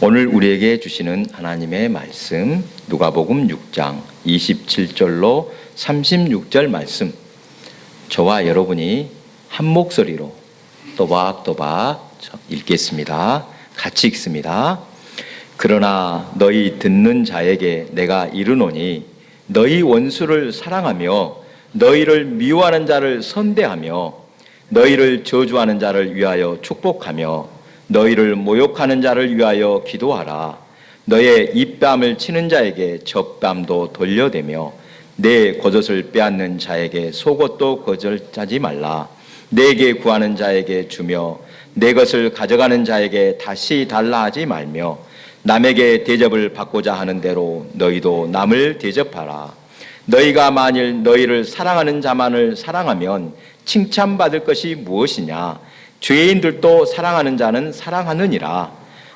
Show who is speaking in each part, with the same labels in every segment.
Speaker 1: 오늘 우리에게 주시는 하나님의 말씀 누가복음 6장 27절로 36절 말씀 저와 여러분이 한 목소리로 또박또박 읽겠습니다. 같이 읽습니다. 그러나 너희 듣는 자에게 내가 이르노니 너희 원수를 사랑하며 너희를 미워하는 자를 선대하며 너희를 저주하는 자를 위하여 축복하며 너희를 모욕하는 자를 위하여 기도하라. 너의 입담을 치는 자에게 적담도 돌려대며 내 겉옷을 빼앗는 자에게 속옷도 거절짜지 말라. 내게 구하는 자에게 주며 내 것을 가져가는 자에게 다시 달라 하지 말며 남에게 대접을 받고자 하는 대로 너희도 남을 대접하라. 너희가 만일 너희를 사랑하는 자만을 사랑하면 칭찬받을 것이 무엇이냐? 죄인들도 사랑하는 자는 사랑하느니라.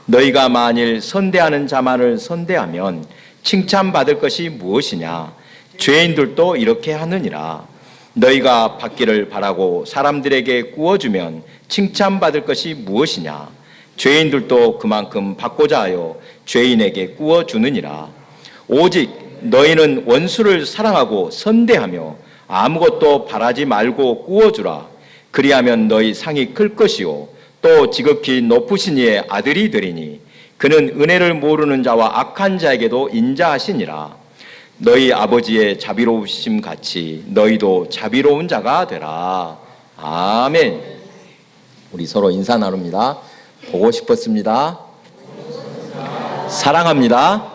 Speaker 1: 너희가 만일 선대하는 자만을 선대하면 칭찬받을 것이 무엇이냐? 죄인들도 이렇게 하느니라. 너희가 받기를 바라고 사람들에게 구워주면 칭찬받을 것이 무엇이냐? 죄인들도 그만큼 받고자 하여 죄인에게 구워주느니라. 오직 너희는 원수를 사랑하고 선대하며 아무것도 바라지 말고 구워주라. 그리하면 너희 상이 클 것이요. 또 지극히 높으신 이의 아들이 되리니 그는 은혜를 모르는 자와 악한 자에게도 인자하시니라. 너희 아버지의 자비로우심 같이 너희도 자비로운 자가 되라. 아멘. 우리 서로 인사 나눕니다. 보고 싶었습니다. 사랑합니다.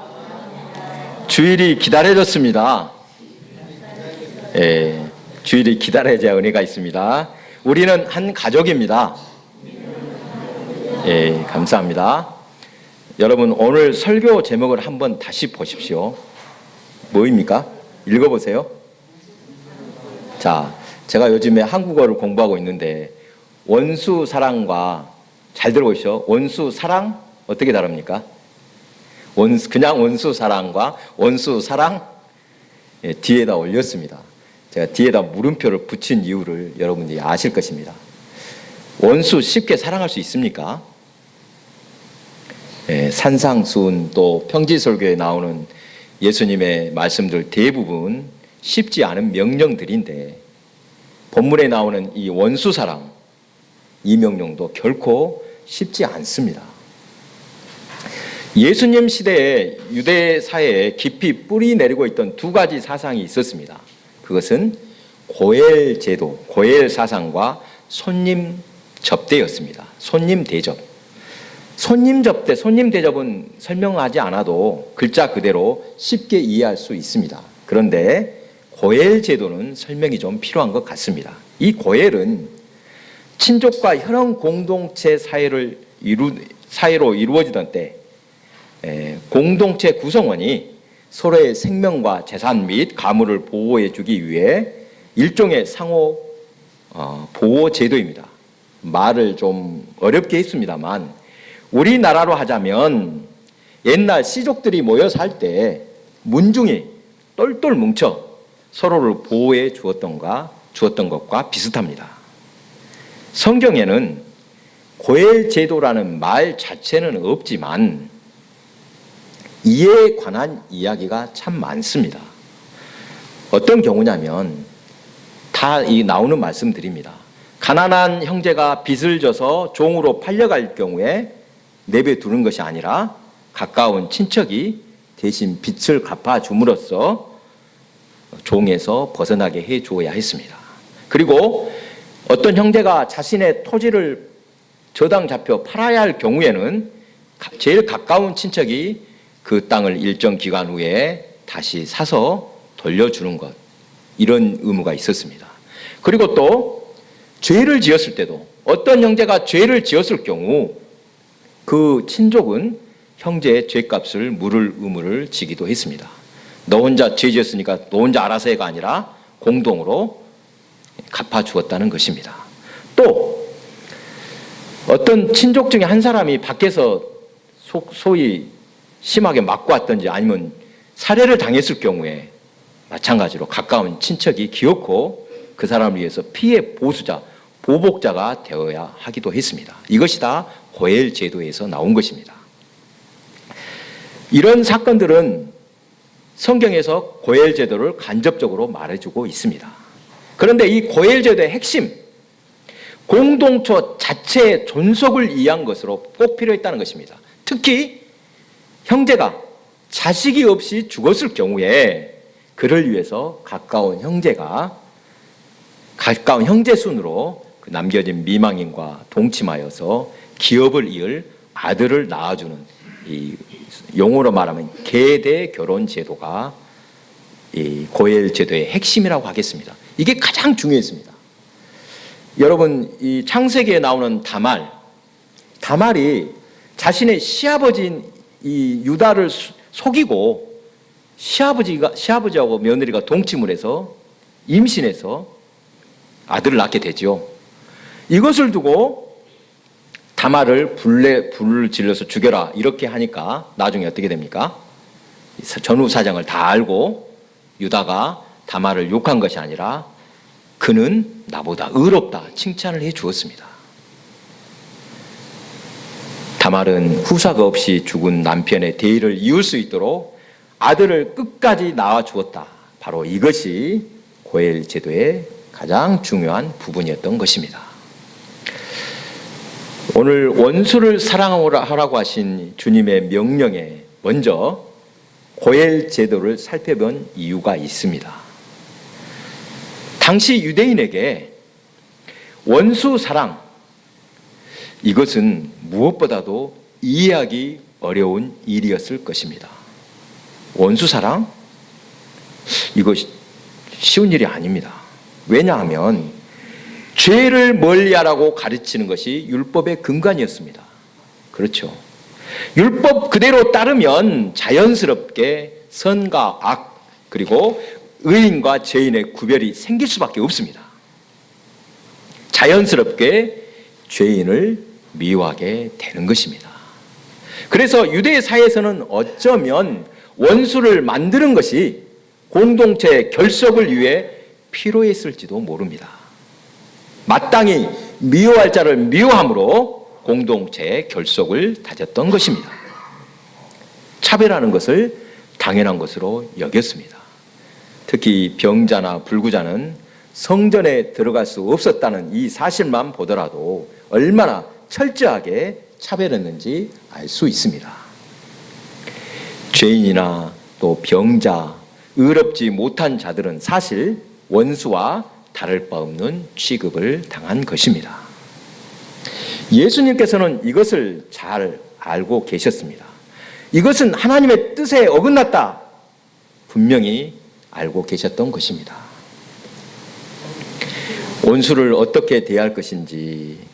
Speaker 1: 주일이 기다려졌습니다. 예, 주일이 기다려야 은혜가 있습니다 우리는 한 가족입니다. 예, 감사합니다. 여러분, 오늘 설교 제목을 한번 다시 보십시오. 뭐입니까? 읽어보세요. 자, 제가 요즘에 한국어를 공부하고 있는데, 원수 사랑과, 잘 들어보시오. 원수 사랑, 어떻게 다릅니까? 원수, 그냥 원수 사랑과 원수 사랑, 예, 뒤에다 올렸습니다. 제가 뒤에다 물음표를 붙인 이유를 여러분들이 아실 것입니다. 원수 쉽게 사랑할 수 있습니까? 예, 산상수훈 또 평지설교에 나오는 예수님의 말씀들 대부분 쉽지 않은 명령들인데 본문에 나오는 이 원수 사랑 이 명령도 결코 쉽지 않습니다. 예수님 시대에 유대 사회에 깊이 뿌리 내리고 있던 두 가지 사상이 있었습니다. 그것은 고엘 제도, 고엘 사상과 손님 접대였습니다. 손님 대접. 손님 접대, 손님 대접은 설명하지 않아도 글자 그대로 쉽게 이해할 수 있습니다. 그런데 고엘 제도는 설명이 좀 필요한 것 같습니다. 이 고엘은 친족과 혈연 공동체 사회를 이루, 사회로 이루어지던 때 에, 공동체 구성원이 서로의 생명과 재산 및 가물을 보호해 주기 위해 일종의 상호 어, 보호 제도입니다. 말을 좀 어렵게 했습니다만 우리나라로 하자면 옛날 시족들이 모여 살 때 문중이 똘똘 뭉쳐 서로를 보호해 주었던가 주었던 것과 비슷합니다. 성경에는 고엘 제도라는 말 자체는 없지만 이에 관한 이야기가 참 많습니다. 어떤 경우냐면 다 이 나오는 말씀 드립니다. 가난한 형제가 빚을 져서 종으로 팔려갈 경우에 내버두는 것이 아니라 가까운 친척이 대신 빚을 갚아 줌으로써 종에서 벗어나게 해 주어야 했습니다. 그리고 어떤 형제가 자신의 토지를 저당 잡혀 팔아야 할 경우에는 제일 가까운 친척이 그 땅을 일정 기간 후에 다시 사서 돌려주는 것 이런 의무가 있었습니다. 그리고 또 죄를 지었을 때도 어떤 형제가 죄를 지었을 경우 그 친족은 형제의 죄값을 물을 의무를 지기도 했습니다. 너 혼자 죄 지었으니까 너 혼자 알아서 해가 아니라 공동으로 갚아 주었다는 것입니다. 또 어떤 친족 중에 한 사람이 밖에서 소위 심하게 맞고 왔든지 아니면 살해를 당했을 경우에 마찬가지로 가까운 친척이 기어코 그 사람을 위해서 피해 보수자, 보복자가 되어야 하기도 했습니다. 이것이 다 고엘 제도에서 나온 것입니다. 이런 사건들은 성경에서 고엘 제도를 간접적으로 말해주고 있습니다. 그런데 이 고엘 제도의 핵심, 공동체 자체의 존속을 위한 것으로 꼭 필요했다는 것입니다. 특히 형제가 자식이 없이 죽었을 경우에 그를 위해서 가까운 형제가 가까운 형제 순으로 그 남겨진 미망인과 동침하여서 기업을 이을 아들을 낳아주는 이 용어로 말하면 계대 결혼 제도가 이 고엘 제도의 핵심이라고 하겠습니다. 이게 가장 중요했습니다. 여러분 이 창세기에 나오는 다말, 다말이 자신의 시아버지인 이 유다를 수- 속이고 시아버지가 시아버지하고 며느리가 동침을 해서 임신해서 아들을 낳게 되죠. 이것을 두고 다말을 불내 불을 질러서 죽여라 이렇게 하니까 나중에 어떻게 됩니까? 전후 사정을 다 알고 유다가 다말을 욕한 것이 아니라 그는 나보다 의롭다 칭찬을 해 주었습니다. 다말은 후사가 없이 죽은 남편의 대의를 이을 수 있도록 아들을 끝까지 낳아 주었다. 바로 이것이 고엘 제도의 가장 중요한 부분이었던 것입니다. 오늘 원수를 사랑하라고 하신 주님의 명령에 먼저 고엘 제도를 살펴본 이유가 있습니다. 당시 유대인에게 원수 사랑 이것은 무엇보다도 이해하기 어려운 일이었을 것입니다. 원수 사랑 이거 쉬운 일이 아닙니다. 왜냐하면 죄를 멀리하라고 가르치는 것이 율법의 근간이었습니다. 그렇죠. 율법 그대로 따르면 자연스럽게 선과 악 그리고 의인과 죄인의 구별이 생길 수밖에 없습니다. 자연스럽게 죄인을 미워하게 되는 것입니다. 그래서 유대 사회에서는 어쩌면 원수를 만드는 것이 공동체 결속을 위해 필요했을지도 모릅니다. 마땅히 미워할 자를 미워함으로 공동체의 결속을 다졌던 것입니다. 차별하는 것을 당연한 것으로 여겼습니다. 특히 병자나 불구자는 성전에 들어갈 수 없었다는 이 사실만 보더라도 얼마나 철저하게 차별했는지 알 수 있습니다. 죄인이나 또 병자, 의롭지 못한 자들은 사실 원수와 다를 바 없는 취급을 당한 것입니다. 예수님께서는 이것을 잘 알고 계셨습니다. 이것은 하나님의 뜻에 어긋났다. 분명히 알고 계셨던 것입니다. 원수를 어떻게 대할 것인지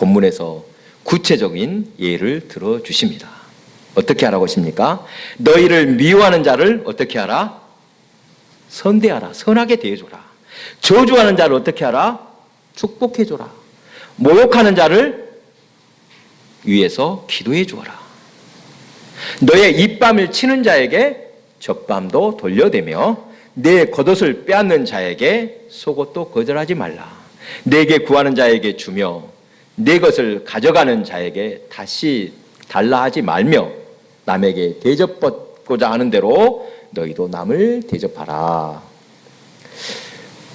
Speaker 1: 본문에서 구체적인 예를 들어 주십니다. 어떻게 하라고 하십니까? 너희를 미워하는 자를 어떻게 하라? 선대하라. 선하게 대해줘라. 저주하는 자를 어떻게 하라? 축복해줘라. 모욕하는 자를 위해서 기도해 주어라. 너의 입밤을 치는 자에게 적밤도 돌려대며 내 겉옷을 빼앗는 자에게 속옷도 거절하지 말라. 내게 구하는 자에게 주며 내 것을 가져가는 자에게 다시 달라 하지 말며 남에게 대접받고자 하는 대로 너희도 남을 대접하라.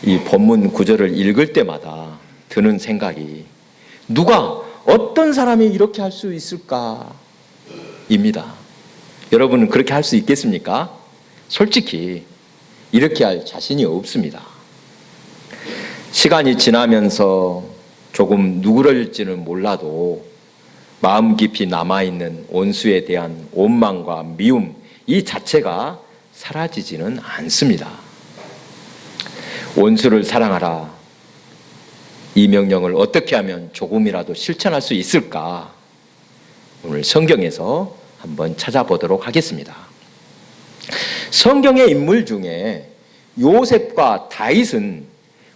Speaker 1: 이 본문 구절을 읽을 때마다 드는 생각이 누가 어떤 사람이 이렇게 할 수 있을까? 입니다. 여러분은 그렇게 할 수 있겠습니까? 솔직히 이렇게 할 자신이 없습니다. 시간이 지나면서 조금 누그러질지는 몰라도 마음 깊이 남아있는 원수에 대한 원망과 미움 이 자체가 사라지지는 않습니다. 원수를 사랑하라. 이 명령을 어떻게 하면 조금이라도 실천할 수 있을까? 오늘 성경에서 한번 찾아보도록 하겠습니다. 성경의 인물 중에 요셉과 다윗은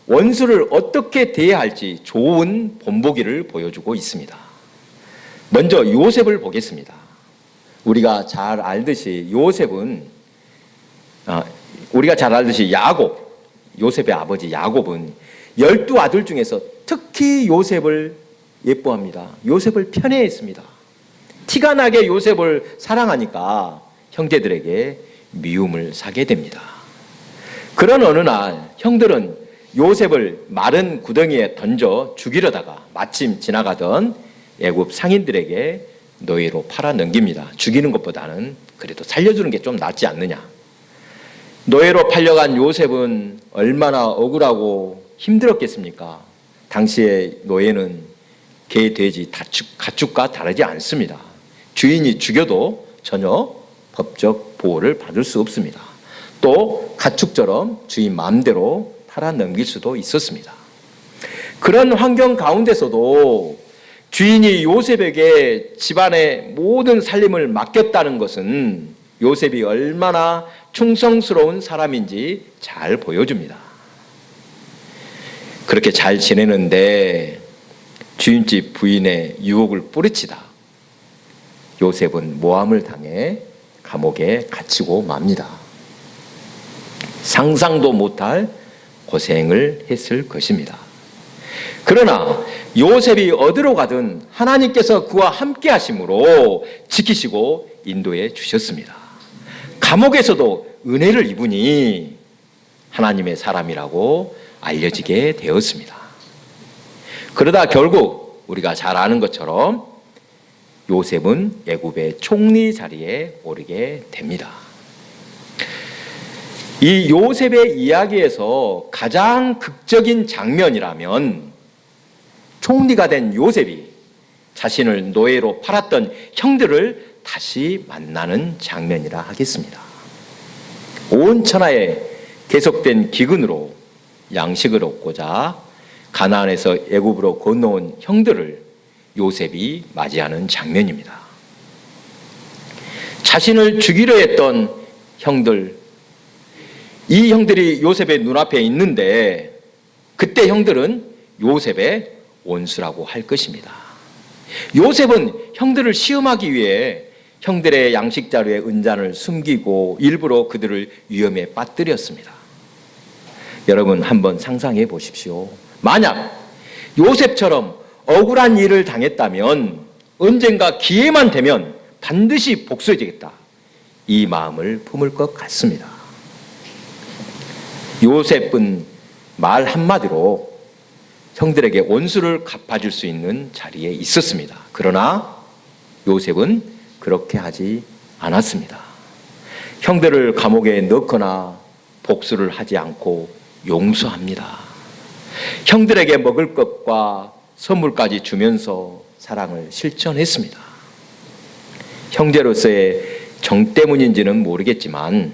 Speaker 1: 원수를 어떻게 대해야 할지 좋은 본보기를 보여주고 있습니다. 먼저 요셉을 보겠습니다. 우리가 잘 알듯이 요셉은 아, 우리가 잘 알듯이 야곱 요셉의 아버지 야곱은 열두 아들 중에서 특히 요셉을 예뻐합니다. 요셉을 편애했습니다. 티가 나게 요셉을 사랑하니까 형제들에게 미움을 사게 됩니다. 그런 어느 날 형들은 요셉을 마른 구덩이에 던져 죽이려다가 마침 지나가던 애굽 상인들에게 노예로 팔아 넘깁니다. 죽이는 것보다는 그래도 살려주는 게 좀 낫지 않느냐. 노예로 팔려간 요셉은 얼마나 억울하고 힘들었겠습니까? 당시에 노예는 개, 돼지, 다축, 가축과 다르지 않습니다. 주인이 죽여도 전혀 법적 보호를 받을 수 없습니다. 또 가축처럼 주인 마음대로 팔아 넘길 수도 있었습니다. 그런 환경 가운데서도 주인이 요셉에게 집안의 모든 살림을 맡겼다는 것은 요셉이 얼마나 충성스러운 사람인지 잘 보여줍니다. 그렇게 잘 지내는데 주인집 부인의 유혹을 뿌리치다 요셉은 모함을 당해 감옥에 갇히고 맙니다. 상상도 못할 고생을 했을 것입니다. 그러나 요셉이 어디로 가든 하나님께서 그와 함께 하심으로 지키시고 인도해 주셨습니다. 감옥에서도 은혜를 입으니 하나님의 사람이라고 알려지게 되었습니다. 그러다 결국 우리가 잘 아는 것처럼 요셉은 애굽의 총리 자리에 오르게 됩니다. 이 요셉의 이야기에서 가장 극적인 장면이라면 총리가 된 요셉이 자신을 노예로 팔았던 형들을 다시 만나는 장면이라 하겠습니다. 온 천하에 계속된 기근으로 양식을 얻고자 가나안에서 애굽으로 건너온 형들을 요셉이 맞이하는 장면입니다. 자신을 죽이려 했던 형들, 이 형들이 요셉의 눈앞에 있는데 그때 형들은 요셉의 원수라고 할 것입니다. 요셉은 형들을 시험하기 위해 형들의 양식 자루에 은잔을 숨기고 일부러 그들을 위험에 빠뜨렸습니다. 여러분 한번 상상해 보십시오. 만약 요셉처럼 억울한 일을 당했다면 언젠가 기회만 되면 반드시 복수해 주겠다. 이 마음을 품을 것 같습니다. 요셉은 말 한마디로 형들에게 원수를 갚아줄 수 있는 자리에 있었습니다. 그러나 요셉은 그렇게 하지 않았습니다. 형들을 감옥에 넣거나 복수를 하지 않고 용서합니다. 형들에게 먹을 것과 선물까지 주면서 사랑을 실천했습니다. 형제로서의 정 때문인지는 모르겠지만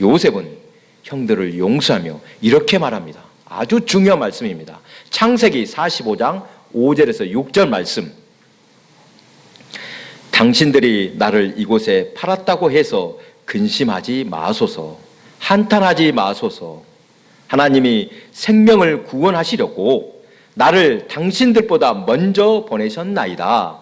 Speaker 1: 요셉은 형들을 용서하며 이렇게 말합니다. 아주 중요한 말씀입니다. 창세기 45장 5절에서 6절 말씀. 당신들이 나를 이곳에 팔았다고 해서 근심하지 마소서. 한탄하지 마소서. 하나님이 생명을 구원하시려고 나를 당신들보다 먼저 보내셨나이다.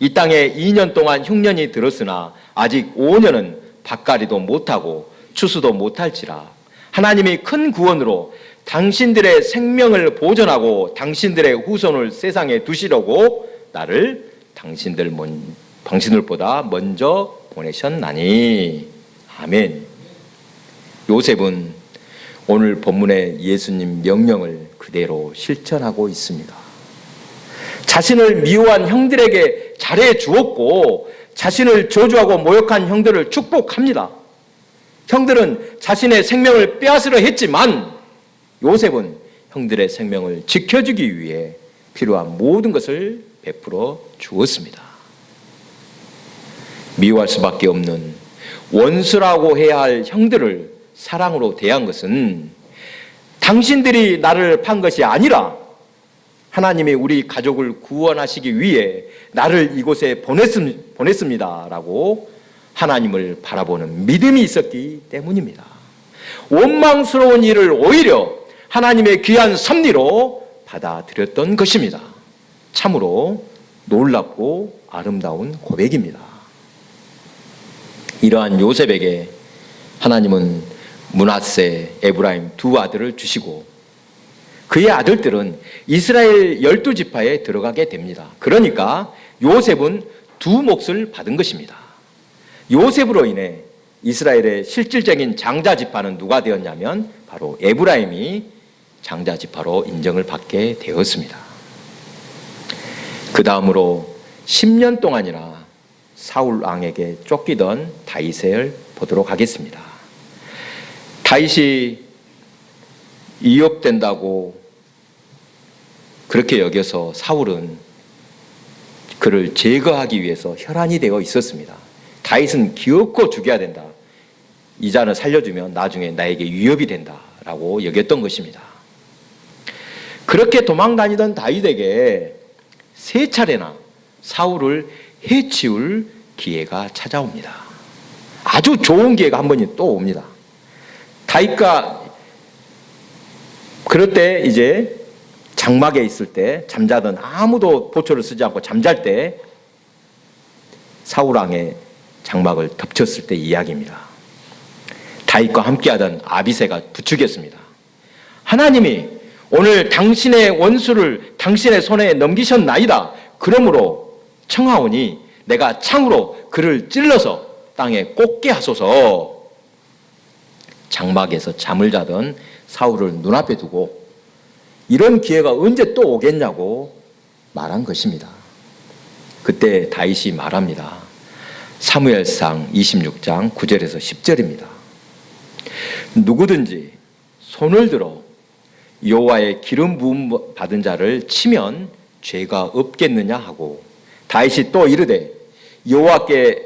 Speaker 1: 이 땅에 2년 동안 흉년이 들었으나 아직 5년은 밭가리도 못하고 추수도 못할지라. 하나님이 큰 구원으로 당신들의 생명을 보존하고 당신들의 후손을 세상에 두시려고 나를 당신들 먼, 당신들보다 먼저 보내셨나니. 아멘. 요셉은 오늘 본문의 예수님 명령을 그대로 실천하고 있습니다. 자신을 미워한 형들에게 잘해 주었고 자신을 저주하고 모욕한 형들을 축복합니다. 형들은 자신의 생명을 빼앗으려 했지만 요셉은 형들의 생명을 지켜주기 위해 필요한 모든 것을 베풀어 주었습니다. 미워할 수밖에 없는 원수라고 해야 할 형들을 사랑으로 대한 것은 당신들이 나를 판 것이 아니라 하나님이 우리 가족을 구원하시기 위해 나를 이곳에 보냈습, 보냈습니다라고 하나님을 바라보는 믿음이 있었기 때문입니다. 원망스러운 일을 오히려 하나님의 귀한 섭리로 받아들였던 것입니다. 참으로 놀랍고 아름다운 고백입니다. 이러한 요셉에게 하나님은 문하세, 에브라임 두 아들을 주시고 그의 아들들은 이스라엘 열두 지파에 들어가게 됩니다. 그러니까 요셉은 두 몫을 받은 것입니다. 요셉으로 인해 이스라엘의 실질적인 장자 지파는 누가 되었냐면 바로 에브라임이 장자 지파로 인정을 받게 되었습니다. 그 다음으로 10년 동안이나 사울 왕에게 쫓기던 다윗을 보도록 하겠습니다. 다윗이 이업된다고 그렇게 여겨서 사울은 그를 제거하기 위해서 혈안이 되어 있었습니다. 다윗은 기어코 죽여야 된다. 이 자는 살려주면 나중에 나에게 위협이 된다라고 여겼던 것입니다. 그렇게 도망 다니던 다윗에게 세 차례나 사울을 해치울 기회가 찾아옵니다. 아주 좋은 기회가 한 번이 또 옵니다. 다윗과 그럴 때 이제 장막에 있을 때 잠자던 아무도 보초를 쓰지 않고 잠잘 때 사울 왕의 장막을 덮쳤을 때 이야기입니다. 다윗과 함께하던 아비세가 부추겼습니다. 하나님이 오늘 당신의 원수를 당신의 손에 넘기셨나이다. 그러므로 청하오니 내가 창으로 그를 찔러서 땅에 꽂게 하소서. 장막에서 잠을 자던 사울을 눈앞에 두고 이런 기회가 언제 또 오겠냐고 말한 것입니다. 그때 다윗이 말합니다. 사무엘상 26장 9절에서 10절입니다. 누구든지 손을 들어 여호와의 기름 부음 받은 자를 치면 죄가 없겠느냐 하고 다윗이 또 이르되 여호와께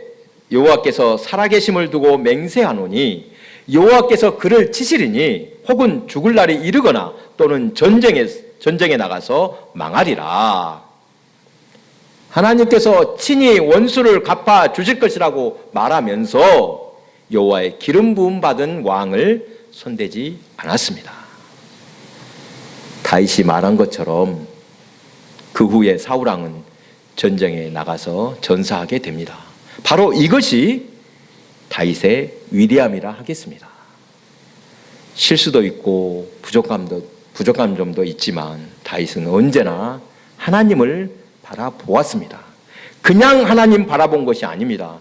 Speaker 1: 여호와께서 살아계심을 두고 맹세하노니 여호와께서 그를 치시리니 혹은 죽을 날이 이르거나 또는 전쟁에 전쟁에 나가서 망하리라. 하나님께서 친히 원수를 갚아 주실 것이라고 말하면서 여호와의 기름 부음 받은 왕을 손대지 않았습니다. 다윗이 말한 것처럼 그 후에 사울 왕은 전쟁에 나가서 전사하게 됩니다. 바로 이것이 다윗의 위대함이라 하겠습니다. 실수도 있고 부족함도 부족한 점도 있지만 다윗은 언제나 하나님을 바라보았습니다. 그냥 하나님 바라본 것이 아닙니다.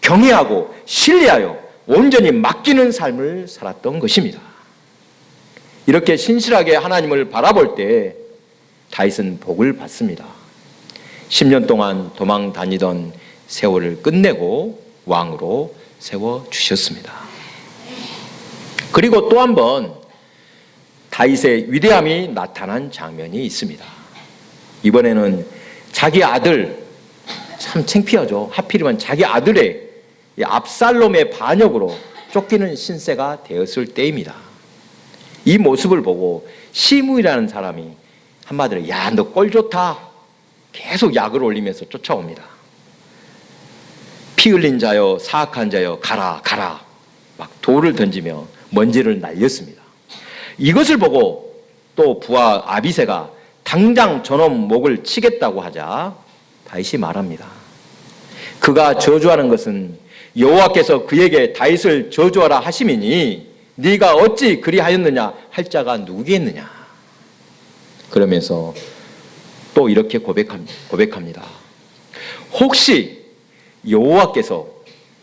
Speaker 1: 경외하고 신뢰하여 온전히 맡기는 삶을 살았던 것입니다. 이렇게 신실하게 하나님을 바라볼 때 다윗은 복을 받습니다. 10년 동안 도망 다니던 세월을 끝내고 왕으로 세워 주셨습니다. 그리고 또 한 번 다윗의 위대함이 나타난 장면이 있습니다. 이번에는 자기 아들 참 창피하죠. 하필이면 자기 아들의 압살롬의 반역으로 쫓기는 신세가 되었을 때입니다. 이 모습을 보고 시므이라는 사람이 한마디로 야 너 꼴 좋다 계속 약을 올리면서 쫓아옵니다. 피 흘린 자여 사악한 자여 가라 가라 막 돌을 던지며 먼지를 날렸습니다. 이것을 보고 또 부하 아비세가 당장 저놈 목을 치겠다고 하자 다윗이 말합니다. 그가 저주하는 것은 여호와께서 그에게 다윗을 저주하라 하심이니 네가 어찌 그리하였느냐 할 자가 누구겠느냐. 그러면서 또 이렇게 고백합니다. 혹시 여호와께서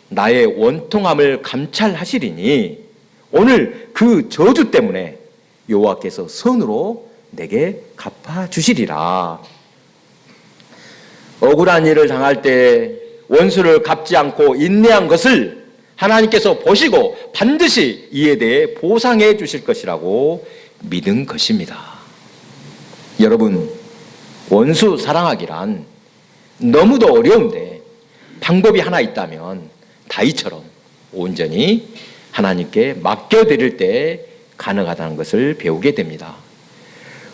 Speaker 1: 나의 원통함을 감찰하시리니 오늘 그 저주 때문에 여호와께서 선으로 내게 갚아 주시리라. 억울한 일을 당할 때 원수를 갚지 않고 인내한 것을 하나님께서 보시고 반드시 이에 대해 보상해 주실 것이라고 믿은 것입니다. 여러분, 원수 사랑하기란 너무도 어려운데 방법이 하나 있다면 다이처럼 온전히 하나님께 맡겨드릴 때 가능하다는 것을 배우게 됩니다.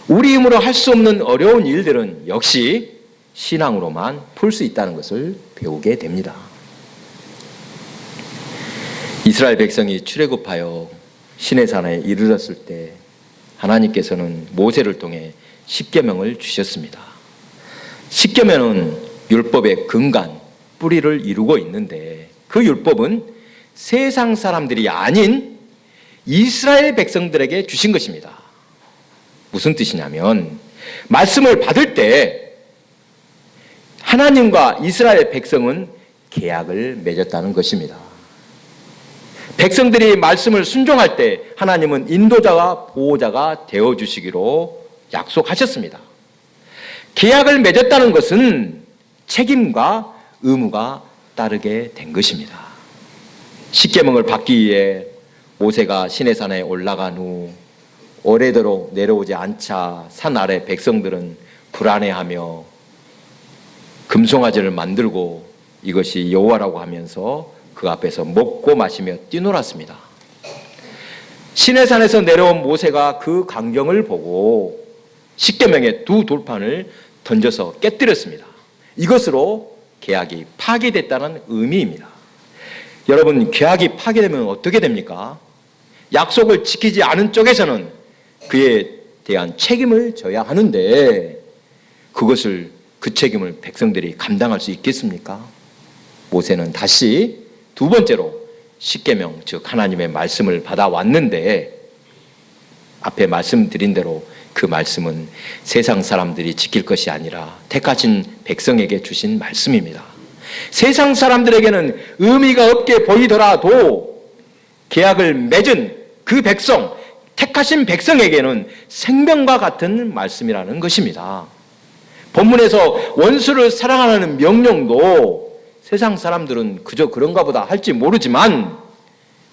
Speaker 1: 우리 힘으로 할 수 없는 어려운 일들은 역시 신앙으로만 풀 수 있다는 것을 배우게 됩니다. 이스라엘 백성이 출애굽하여 시내산에 이르렀을 때 하나님께서는 모세를 통해 십계명을 주셨습니다. 십계명은 율법의 근간 뿌리를 이루고 있는데 그 율법은 세상 사람들이 아닌 이스라엘 백성들에게 주신 것입니다. 무슨 뜻이냐면 말씀을 받을 때 하나님과 이스라엘 백성은 계약을 맺었다는 것입니다. 백성들이 말씀을 순종할 때 하나님은 인도자와 보호자가 되어 주시기로 약속하셨습니다. 계약을 맺었다는 것은 책임과 의무가 따르게 된 것입니다. 십계명을 받기 위해 모세가 시내산에 올라간 후 오래도록 내려오지 않자 산 아래 백성들은 불안해하며 금송아지를 만들고 이것이 여호와라고 하면서 그 앞에서 먹고 마시며 뛰놀았습니다. 시내산에서 내려온 모세가 그 광경을 보고 십계명의 두 돌판을 던져서 깨뜨렸습니다. 이것으로 계약이 파기됐다는 의미입니다. 여러분, 계약이 파기되면 어떻게 됩니까? 약속을 지키지 않은 쪽에서는 그에 대한 책임을 져야 하는데 그것을 그 책임을 백성들이 감당할 수 있겠습니까? 모세는 다시 두 번째로 십계명 즉 하나님의 말씀을 받아왔는데 앞에 말씀드린 대로 그 말씀은 세상 사람들이 지킬 것이 아니라 택하신 백성에게 주신 말씀입니다. 세상 사람들에게는 의미가 없게 보이더라도 계약을 맺은 그 백성, 택하신 백성에게는 생명과 같은 말씀이라는 것입니다. 본문에서 원수를 사랑하는 명령도 세상 사람들은 그저 그런가 보다 할지 모르지만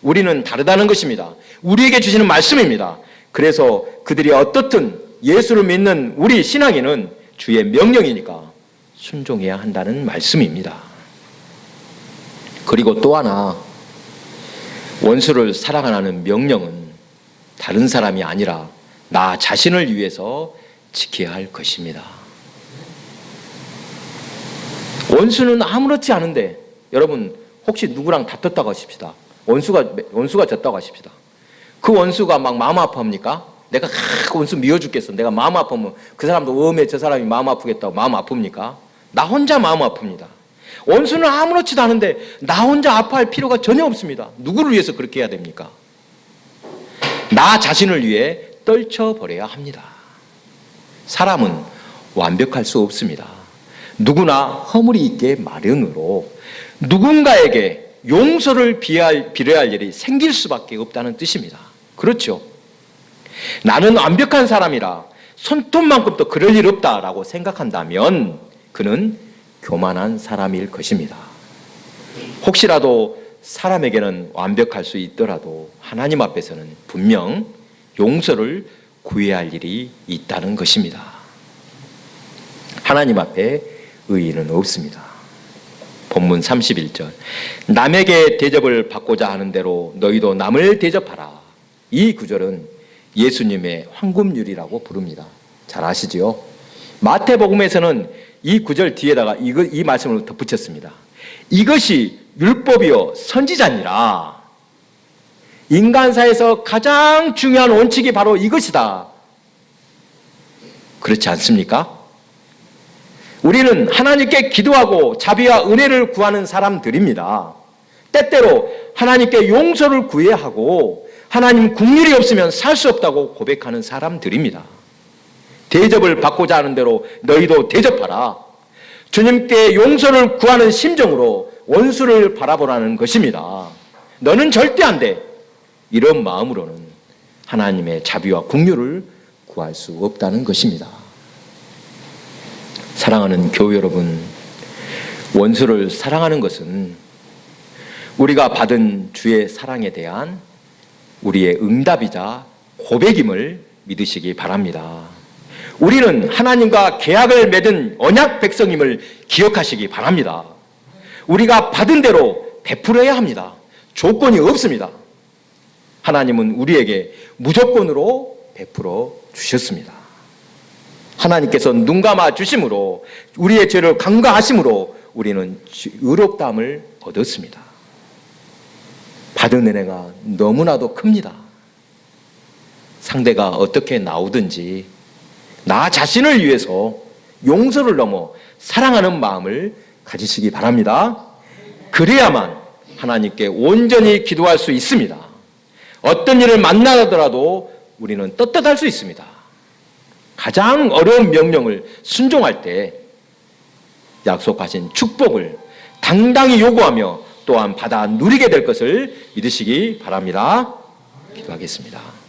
Speaker 1: 우리는 다르다는 것입니다. 우리에게 주시는 말씀입니다. 그래서 그들이 어떻든 예수를 믿는 우리 신앙인은 주의 명령이니까 순종해야 한다는 말씀입니다. 그리고 또 하나 원수를 사랑하는 명령은 다른 사람이 아니라 나 자신을 위해서 지켜야 할 것입니다. 원수는 아무렇지 않은데 여러분 혹시 누구랑 다퉜다고 하십시다. 원수가 원수가 졌다고 하십시다. 그 원수가 막 마음 아파합니까? 내가 그 원수 미워 죽겠어. 내가 마음 아프면 그 사람도 어메 저 사람이 마음 아프겠다고 마음 아픕니까? 나 혼자 마음 아픕니다. 원수는 아무렇지도 않은데 나 혼자 아파할 필요가 전혀 없습니다. 누구를 위해서 그렇게 해야 됩니까? 나 자신을 위해 떨쳐버려야 합니다. 사람은 완벽할 수 없습니다. 누구나 허물이 있게 마련으로 누군가에게 용서를 비할, 비례할 일이 생길 수밖에 없다는 뜻입니다. 그렇죠. 나는 완벽한 사람이라 손톱만큼도 그럴 일 없다라고 생각한다면 그는 교만한 사람일 것입니다. 혹시라도 사람에게는 완벽할 수 있더라도 하나님 앞에서는 분명 용서를 구해야 할 일이 있다는 것입니다. 하나님 앞에 의의는 없습니다. 본문 31절. 남에게 대접을 받고자 하는 대로 너희도 남을 대접하라. 이 구절은 예수님의 황금률이라고 부릅니다. 잘 아시지요? 마태복음에서는 이 구절 뒤에다가 이 말씀을 덧붙였습니다. 이것이 율법이요 선지자니라. 인간사에서 가장 중요한 원칙이 바로 이것이다. 그렇지 않습니까? 우리는 하나님께 기도하고 자비와 은혜를 구하는 사람들입니다. 때때로 하나님께 용서를 구해야 하고 하나님 국률이 없으면 살 수 없다고 고백하는 사람들입니다. 대접을 받고자 하는 대로 너희도 대접하라. 주님께 용서를 구하는 심정으로 원수를 바라보라는 것입니다. 너는 절대 안 돼. 이런 마음으로는 하나님의 자비와 국률을 구할 수 없다는 것입니다. 사랑하는 교회 여러분, 원수를 사랑하는 것은 우리가 받은 주의 사랑에 대한 우리의 응답이자 고백임을 믿으시기 바랍니다. 우리는 하나님과 계약을 맺은 언약 백성임을 기억하시기 바랍니다. 우리가 받은 대로 베풀어야 합니다. 조건이 없습니다. 하나님은 우리에게 무조건으로 베풀어 주셨습니다. 하나님께서 눈 감아 주심으로 우리의 죄를 간과하심으로 우리는 의롭다함을 얻었습니다. 받은 은혜가 너무나도 큽니다. 상대가 어떻게 나오든지 나 자신을 위해서 용서를 넘어 사랑하는 마음을 가지시기 바랍니다. 그래야만 하나님께 온전히 기도할 수 있습니다. 어떤 일을 만나더라도 우리는 떳떳할 수 있습니다. 가장 어려운 명령을 순종할 때 약속하신 축복을 당당히 요구하며 또한 받아 누리게 될 것을 믿으시기 바랍니다. 기도하겠습니다.